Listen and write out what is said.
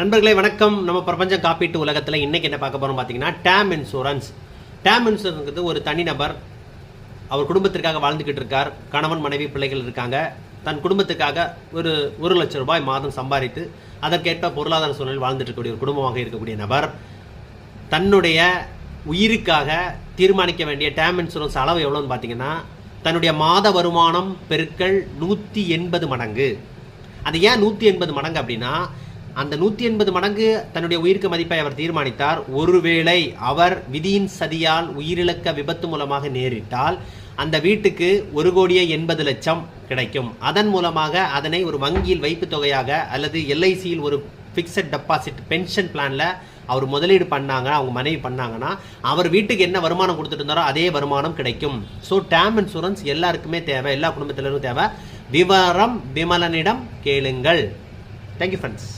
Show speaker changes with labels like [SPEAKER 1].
[SPEAKER 1] நண்பர்களே வணக்கம். நம்ம பிரபஞ்சம் காப்பீட்டு உலகத்தில் இன்றைக்கி என்ன பார்க்க போகிறோம் பார்த்தீங்கன்னா டேம் இன்சூரன்ஸ். டேம் இன்சூரன்ஸ்ங்கிறது ஒரு தனிநபர் அவர் குடும்பத்திற்காக வாழ்ந்துக்கிட்டு இருக்கார். கணவன் மனைவி பிள்ளைகள் இருக்காங்க. தன் குடும்பத்துக்காக ஒரு ஒரு லட்சம் ரூபாய் மாதம் சம்பாதித்து அதற்கேற்ப பொருளாதார சூழ்நிலையில் வாழ்ந்துட்டு இருக்கக்கூடிய ஒரு குடும்பமாக இருக்கக்கூடிய நபர். தன்னுடைய உயிருக்காக தீர்மானிக்க வேண்டிய டேம் இன்சூரன்ஸ் அளவு எவ்வளோன்னு பார்த்தீங்கன்னா தன்னுடைய மாத வருமானம் பெருக்கள் நூற்றி எண்பது மடங்கு. அது ஏன் நூற்றி எண்பது மடங்கு அப்படின்னா அந்த நூற்றி எண்பது மடங்கு தன்னுடைய உயிருக்கு மதிப்பை அவர் தீர்மானித்தார். ஒருவேளை அவர் விதியின் சதியால் உயிரிழக்க விபத்து மூலமாக நேரிட்டால் அந்த வீட்டுக்கு ஒரு கோடியே எண்பது லட்சம் கிடைக்கும். அதன் மூலமாக அதனை ஒரு வங்கியில் வைப்பு தொகையாக அல்லது எல்ஐசியில் ஒரு ஃபிக்ஸட் டெபாசிட் பென்ஷன் பிளான்ல அவர் முதலீடு பண்ணாங்க அவங்க மனைவி பண்ணாங்கன்னா அவர் வீட்டுக்கு என்ன வருமானம் கொடுத்துட்டு இருந்தாரோ அதே வருமானம் கிடைக்கும். ஸோ டேம் இன்சூரன்ஸ் எல்லாருக்குமே தேவை எல்லா குடும்பத்தினருக்கும் தேவை. விவரம் விமலனிடம் கேளுங்கள். Thank you friends